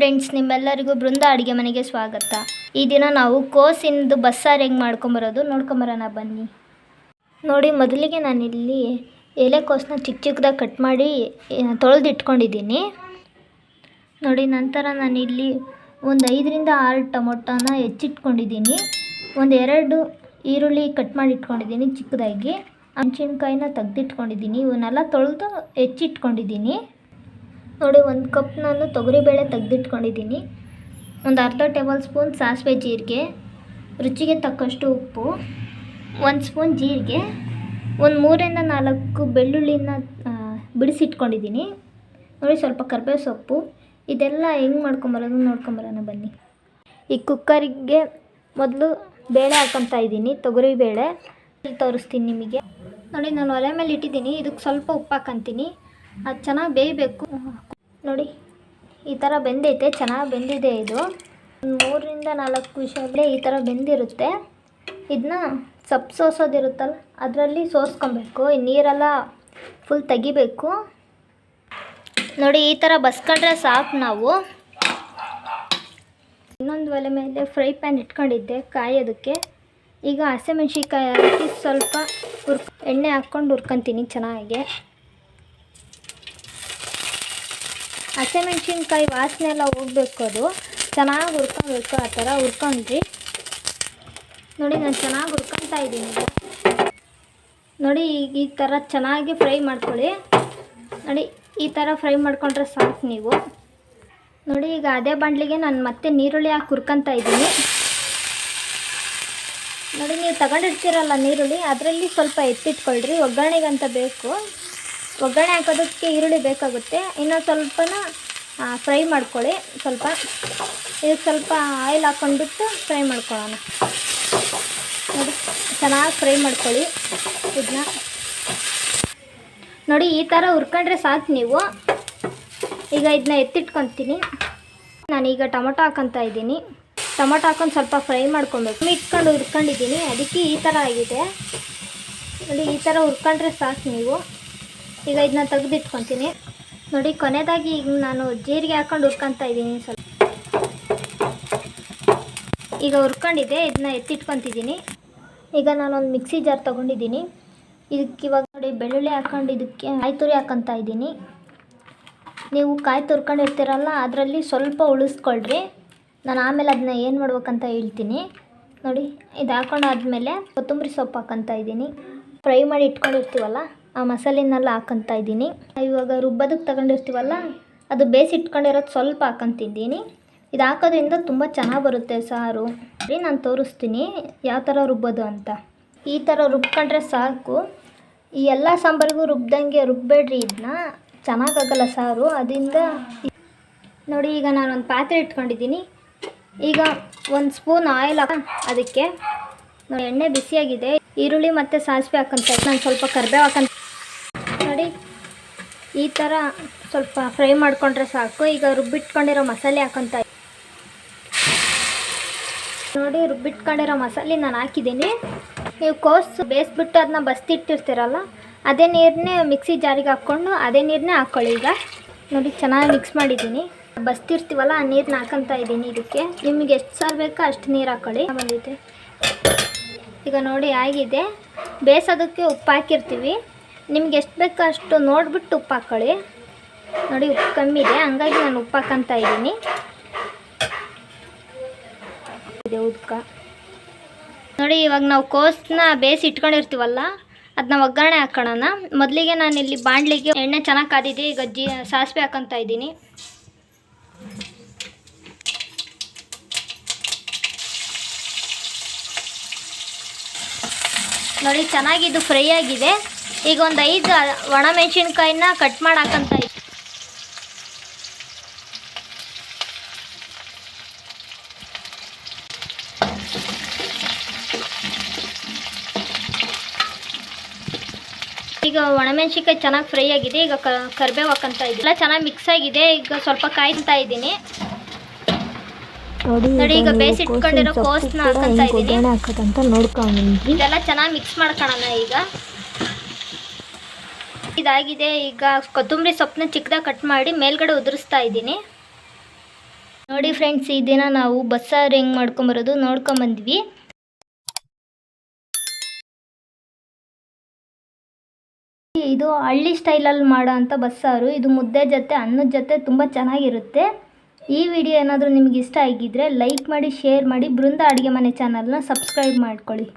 Friends ನಿಮ್ಮೆಲ್ಲರಿಗೂ ಬೃಂದ ಅಡುಗೆ ಮನೆಗೆ ಸ್ವಾಗತ. ಈ ದಿನ ನಾವು ಕೋಸಿಂದು ಬಸ್ಸಾರು ಹೆಂಗೆ ಮಾಡ್ಕೊಂಬರೋದು ನೋಡ್ಕೊಂಬರೋಣ ಬನ್ನಿ. ನೋಡಿ, ಮೊದಲಿಗೆ ನಾನಿಲ್ಲಿ ಎಲೆಕೋಸನ್ನ ಚಿಕ್ಕ ಚಿಕ್ಕದಾಗಿ ಕಟ್ ಮಾಡಿ ತೊಳೆದಿಟ್ಕೊಂಡಿದ್ದೀನಿ. ನೋಡಿ, ನಂತರ ನಾನಿಲ್ಲಿ ಒಂದು ಐದರಿಂದ ಆರು ಟೊಮೊಟೊನ ಹೆಚ್ಚಿಟ್ಕೊಂಡಿದ್ದೀನಿ. ಒಂದು ಎರಡು ಈರುಳ್ಳಿ ಕಟ್ ಮಾಡಿ ಇಟ್ಕೊಂಡಿದ್ದೀನಿ ಚಿಕ್ಕದಾಗಿ ಹಣ್ಸಿನ್ಕಾಯಿನ ತೆಗ್ದಿಟ್ಕೊಂಡಿದ್ದೀನಿ. ಇವನ್ನೆಲ್ಲ ತೊಳೆದು ಹೆಚ್ಚಿಟ್ಕೊಂಡಿದ್ದೀನಿ. ನೋಡಿ, ಒಂದು ಕಪ್ ನಾನು ತೊಗರಿಬೇಳೆ ತೆಗೆದಿಟ್ಕೊಂಡಿದ್ದೀನಿ. ಒಂದು ಅರ್ಧ ಟೇಬಲ್ ಸ್ಪೂನ್ ಸಾಸಿವೆ ಜೀರಿಗೆ, ರುಚಿಗೆ ತಕ್ಕಷ್ಟು ಉಪ್ಪು, ಒಂದು ಸ್ಪೂನ್ ಜೀರಿಗೆ, ಒಂದು ಮೂರಿಂದ ನಾಲ್ಕು ಬೆಳ್ಳುಳ್ಳಿನ ಬಿಡಿಸಿಟ್ಕೊಂಡಿದ್ದೀನಿ. ನೋಡಿ, ಸ್ವಲ್ಪ ಕರ್ಬೇವು ಸೊಪ್ಪು. ಇದೆಲ್ಲ ಹೆಂಗೆ ಮಾಡ್ಕೊಂಬರೋದು ನೋಡ್ಕೊಂಬರೋಣ ಬನ್ನಿ. ಈ ಕುಕ್ಕರಿಗೆ ಮೊದಲು ಬೇಳೆ ಹಾಕೊತಾ ಇದ್ದೀನಿ, ತೊಗರಿ ಬೇಳೆ. ತೋರಿಸ್ತೀನಿ ನಿಮಗೆ. ನೋಡಿ, ನಾನು ಒಲೆ ಮೇಲೆ ಇಟ್ಟಿದ್ದೀನಿ. ಇದಕ್ಕೆ ಸ್ವಲ್ಪ ಉಪ್ಪು ಹಾಕ್ಕಂತೀನಿ ಅದು ಚೆನ್ನಾಗಿ ಬೇಯಬೇಕು. ನೋಡಿ, ಈ ಥರ ಬೆಂದೈತೆ, ಚೆನ್ನಾಗಿ ಬೆಂದಿದೆ ಇದು. ಮೂರರಿಂದ ನಾಲ್ಕು ವಿಷಯಲ್ಲೇ ಈ ಥರ ಬೆಂದಿರುತ್ತೆ. ಇದನ್ನ ಸೊಪ್ಪು ಸೋಸೋದಿರುತ್ತಲ್ಲ, ಅದರಲ್ಲಿ ಸೋಸ್ಕೊಬೇಕು. ನೀರೆಲ್ಲ ಫುಲ್ ತೆಗಿಬೇಕು. ನೋಡಿ, ಈ ಥರ ಬಸ್ಕೊಂಡ್ರೆ ಸಾಕು ನಾವು. ಇನ್ನೊಂದು ಒಲೆ ಮೇಲೆ ಫ್ರೈ ಪ್ಯಾನ್ ಇಟ್ಕೊಂಡಿದ್ದೆ ಕಾಯೋದಕ್ಕೆ. ಈಗ ಹಸಿಮೆಣ್ಸಿನ್ಕಾಯಿ ಹಾಕಿ ಸ್ವಲ್ಪ ಹುರ್ ಎಣ್ಣೆ ಹಾಕ್ಕೊಂಡು ಹುರ್ಕೊತೀನಿ ಚೆನ್ನಾಗಿ. ಹಸಿಮೆಣ್ಸಿನ್ಕಾಯಿ ವಾಸನೆ ಎಲ್ಲ ಹೋಗ್ಬೇಕು ಅದು. ಚೆನ್ನಾಗಿ ಹುರ್ಕೊಬೇಕು ಆ ಥರ ಹುರ್ಕೊಂಡ್ರಿ. ನೋಡಿ ನಾನು ಚೆನ್ನಾಗಿ ಹುರ್ಕೊತಾ ಇದ್ದೀನಿ ನೋಡಿ ಈಗ ಈ ಥರ ಚೆನ್ನಾಗಿ ಫ್ರೈ ಮಾಡ್ಕೊಳ್ಳಿ. ನೋಡಿ ಈ ಥರ ಫ್ರೈ ಮಾಡ್ಕೊಂಡ್ರೆ ಸಾಕು ನೀವು. ನೋಡಿ ಈಗ ಅದೇ ಬಾಂಡ್ಲಿಗೆ ನಾನು ಮತ್ತೆ ನೀರುಳ್ಳಿ ಹಾಕಿ ಹುರ್ಕೊತಾ ಇದ್ದೀನಿ. ನೋಡಿ ನೀವು ತಗೊಂಡಿರ್ತೀರಲ್ಲ ನೀರುಳ್ಳಿ, ಅದರಲ್ಲಿ ಸ್ವಲ್ಪ ಎತ್ತಿಟ್ಕೊಳ್ರಿ. ಒಗ್ಗರಣೆಗಂತ ಬೇಕು. ಒಗ್ಗರಣೆ ಹಾಕೋದಕ್ಕೆ ಈರುಳ್ಳಿ ಬೇಕಾಗುತ್ತೆ. ಇನ್ನು ಸ್ವಲ್ಪನ ಫ್ರೈ ಮಾಡ್ಕೊಳ್ಳಿ. ಸ್ವಲ್ಪ ಇದಕ್ಕೆ ಸ್ವಲ್ಪ ಆಯಿಲ್ ಹಾಕ್ಕೊಂಡ್ಬಿಟ್ಟು ಫ್ರೈ ಮಾಡ್ಕೊಳ್ಳೋಣ. ನೋಡಿ, ಚೆನ್ನಾಗಿ ಫ್ರೈ ಮಾಡ್ಕೊಳ್ಳಿ. ಇದನ್ನ ನೋಡಿ, ಈ ಥರ ಹುರ್ಕೊಂಡ್ರೆ ಸಾಕು ನೀವು. ಈಗ ಇದನ್ನ ಎತ್ತಿಟ್ಕೊತೀನಿ. ನಾನೀಗ ಟೊಮೊಟೊ ಹಾಕೊತಾ ಇದ್ದೀನಿ. ಟೊಮೊಟೊ ಹಾಕೊಂಡು ಸ್ವಲ್ಪ ಫ್ರೈ ಮಾಡ್ಕೊಬೇಕು. ಇಟ್ಕೊಂಡು ಹುರ್ಕೊಂಡಿದ್ದೀನಿ. ಅದಕ್ಕೆ ಈ ಥರ ಆಗಿದೆ. ನೋಡಿ, ಈ ಥರ ಹುರ್ಕೊಂಡ್ರೆ ಸಾಕು ನೀವು. ಈಗ ಇದನ್ನ ತೆಗೆದಿಟ್ಕೊತೀನಿ. ನೋಡಿ ಕೊನೆಯದಾಗಿ ಈಗ ನಾನು ಜೀರಿಗೆ ಹಾಕೊಂಡು ಹುರ್ಕೊತಾ ಇದ್ದೀನಿ ಸ್ವಲ್ಪ. ಈಗ ಹುರ್ಕೊಂಡಿದ್ದೆ, ಇದನ್ನ ಎತ್ತಿಟ್ಕೊತಿದ್ದೀನಿ. ಈಗ ನಾನೊಂದು ಮಿಕ್ಸಿ ಜಾರ್ ತೊಗೊಂಡಿದ್ದೀನಿ. ಇದಕ್ಕೆ ಇವಾಗ ನೋಡಿ, ಬೆಳ್ಳುಳ್ಳಿ ಹಾಕೊಂಡು ಇದಕ್ಕೆ ಕಾಯಿ ತುರಿ ಹಾಕೊತಾ ಇದ್ದೀನಿ. ನೀವು ಕಾಯಿ ತುರ್ಕೊಂಡಿರ್ತೀರಲ್ಲ, ಅದರಲ್ಲಿ ಸ್ವಲ್ಪ ಉಳಿಸ್ಕೊಳ್ರಿ. ನಾನು ಆಮೇಲೆ ಅದನ್ನ ಏನು ಮಾಡ್ಬೇಕಂತ ಹೇಳ್ತೀನಿ. ನೋಡಿ, ಇದು ಹಾಕೊಂಡಾದ್ಮೇಲೆ ಕೊತ್ತಂಬರಿ ಸೊಪ್ಪು ಹಾಕೊತಾ ಇದ್ದೀನಿ. ಫ್ರೈ ಮಾಡಿ ಇಟ್ಕೊಂಡಿರ್ತೀವಲ್ಲ? ಆ ಮಸಾಲೆನೆಲ್ಲ ಹಾಕೊತಾ ಇದ್ದೀನಿ. ಇವಾಗ ರುಬ್ಬೋದಕ್ಕೆ ತಗೊಂಡಿರ್ತೀವಲ್ಲ, ಅದು ಬೇಯಿಸಿ ಇಟ್ಕೊಂಡಿರೋದು ಸ್ವಲ್ಪ ಹಾಕೊತಿದ್ದೀನಿ. ಇದು ಹಾಕೋದ್ರಿಂದ ತುಂಬ ಚೆನ್ನಾಗಿ ಬರುತ್ತೆ ಸಾರು. ರೀ ನಾನು ತೋರಿಸ್ತೀನಿ ಯಾವ ಥರ ರುಬ್ಬೋದು ಅಂತ. ಈ ಥರ ರುಬ್ಕೊಂಡ್ರೆ ಸಾಕು. ಈ ಎಲ್ಲ ಸಾಂಬಾರಿಗೂ ರುಬ್ದಂಗೆ ರುಬ್ಬೇಡ್ರಿ ಇದನ್ನ ಚೆನ್ನಾಗಾಗಲ್ಲ ಸಾರು. ಅದರಿಂದ ನೋಡಿ, ಈಗ ನಾನೊಂದು ಪಾತ್ರೆ ಇಟ್ಕೊಂಡಿದ್ದೀನಿ. ಈಗ ಒಂದು ಸ್ಪೂನ್ ಆಯಿಲ್ ಹಾಕ, ಅದಕ್ಕೆ ನೋಡಿ, ಎಣ್ಣೆ ಬಿಸಿಯಾಗಿದೆ. ಈರುಳ್ಳಿ ಮತ್ತು ಸಾಸಿವೆ ಹಾಕಂತ ನಾನು ಸ್ವಲ್ಪ ಕರಿಬೇವು ಹಾಕಂತ ಈ ಥರ ಸ್ವಲ್ಪ ಫ್ರೈ ಮಾಡಿಕೊಂಡ್ರೆ ಸಾಕು. ಈಗ ರುಬ್ಬಿಟ್ಕೊಂಡಿರೋ ಮಸಾಲೆ ಹಾಕೊಂತ ನೋಡಿ, ರುಬ್ಬಿಟ್ಕೊಂಡಿರೋ ಮಸಾಲೆ ನಾನು ಹಾಕಿದ್ದೀನಿ. ನೀವು ಕೋಸು ಬೇಯಿಸ್ಬಿಟ್ಟು ಅದನ್ನ ಬಸ್ತಿಟ್ಟಿರ್ತೀರಲ್ಲ, ಅದೇ ನೀರನ್ನೇ ಮಿಕ್ಸಿ ಜಾರಿಗೆ ಹಾಕ್ಕೊಂಡು ಅದೇ ನೀರನ್ನೇ ಹಾಕ್ಕೊಳ್ಳಿ ಈಗ. ನೋಡಿ, ಚೆನ್ನಾಗಿ ಮಿಕ್ಸ್ ಮಾಡಿದ್ದೀನಿ. ಬಸ್ತಿರ್ತೀವಲ್ಲ, ಆ ನೀರನ್ನ ಹಾಕೊತ ಇದ್ದೀನಿ ಇದಕ್ಕೆ. ನಿಮಗೆ ಎಷ್ಟು ಸಾರು ಬೇಕೋ ಅಷ್ಟು ನೀರು ಹಾಕ್ಕೊಳ್ಳಿ ಬಂದೈತೆ ಈಗ ನೋಡಿ, ಆಗಿದೆ. ಬೇಯಿಸೋದಕ್ಕೆ ಉಪ್ಪು ಹಾಕಿರ್ತೀವಿ. ನಿಮ್ಗೆ ಎಷ್ಟು ಬೇಕೋ ಅಷ್ಟು ನೋಡಿಬಿಟ್ಟು ಉಪ್ಪು ಹಾಕ್ಕೊಳ್ಳಿ ನೋಡಿ, ಉಪ್ಪು ಕಮ್ಮಿ ಇದೆ. ಹಂಗಾಗಿ ನಾನು ಉಪ್ಪು ಹಾಕಂತ ಇದ್ದೀನಿ. ಇದೆ ಉದ್ಕ ನೋಡಿ, ಇವಾಗ ನಾವು ಕೋಸನ್ನ ಬೇಯಿಸಿ ಇಟ್ಕೊಂಡಿರ್ತೀವಲ್ಲ ಅದನ್ನ ಒಗ್ಗರಣೆ ಹಾಕೋಣ ಮೊದಲಿಗೆ ನಾನು ಇಲ್ಲಿ ಬಾಣಲಿಗೆ ಎಣ್ಣೆ ಚೆನ್ನಾಗಿ ಕಾದಿದೆ, ಈಗ ಜೀ, ಸಾಸಿವೆ ಹಾಕೊತಾ ಇದ್ದೀನಿ. ನೋಡಿ ಚೆನ್ನಾಗಿದು ಫ್ರೈ ಆಗಿದೆ. ಈಗ ಒಂದು ಐದು ಒಣಮೆಣಸಿನ್ಕಾಯಿನ ಕಟ್ ಮಾಡಿ ಹಾಕಂತ ಈಗ ಒಣಮೆಣಸಿನ್ಕಾಯಿ ಚೆನ್ನಾಗಿ ಫ್ರೈ ಆಗಿದೆ ಈಗ ಕರಿಬೇವು ಹಾಕಂತ ಇದೆ ಎಲ್ಲ ಚೆನ್ನಾಗಿ ಮಿಕ್ಸ್ ಆಗಿದೆ ಈಗ ಸ್ವಲ್ಪ ಕಾಯ್ತಾ ಇದ್ದೀನಿ. ನೋಡಿ ಈಗ ಬೇಸಿಟ್ಕೊಂಡಿರೋ ಕೋಸ್ನ ಹಾಕಂತ ಇದ್ದೀನಿ. ಇದೆಲ್ಲ ಚೆನ್ನಾಗಿ ಮಿಕ್ಸ್ ಮಾಡ್ಕೊಳ್ಳೋಣ ಈಗ. ಇದಾಗಿದೆ. ಈಗ ಕೊತ್ತಂಬರಿ ಸೊಪ್ಪನ್ನ ಚಿಕ್ಕದಾಗಿ ಕಟ್ ಮಾಡಿ ಮೇಲ್ಗಡೆ ಉದುರಿಸ್ತಾ ಇದ್ದೀನಿ. ನೋಡಿ ಫ್ರೆಂಡ್ಸ್ ಈ ದಿನ ನಾವು ಬಸ್ಸಾರು ಹೆಂಗೆ ಮಾಡ್ಕೊಂಬರೋದು ನೋಡ್ಕೊಂಬಂದ್ವಿ ಇದು ಹಳ್ಳಿ ಸ್ಟೈಲಲ್ಲಿ ಮಾಡೋ ಅಂಥ ಬಸ್ಸಾರು. ಇದು ಮುದ್ದೆ ಜೊತೆ, ಅನ್ನದ ಜೊತೆ ತುಂಬ ಚೆನ್ನಾಗಿರುತ್ತೆ. ಈ ವಿಡಿಯೋ ಏನಾದರೂ ನಿಮ್ಗೆ ಇಷ್ಟ ಆಗಿದ್ದರೆ ಲೈಕ್ ಮಾಡಿ ಶೇರ್ ಮಾಡಿ, ಬೃಂದ ಅಡುಗೆ ಮನೆ ಚಾನಲ್ನ ಸಬ್ಸ್ಕ್ರೈಬ್ ಮಾಡ್ಕೊಳ್ಳಿ.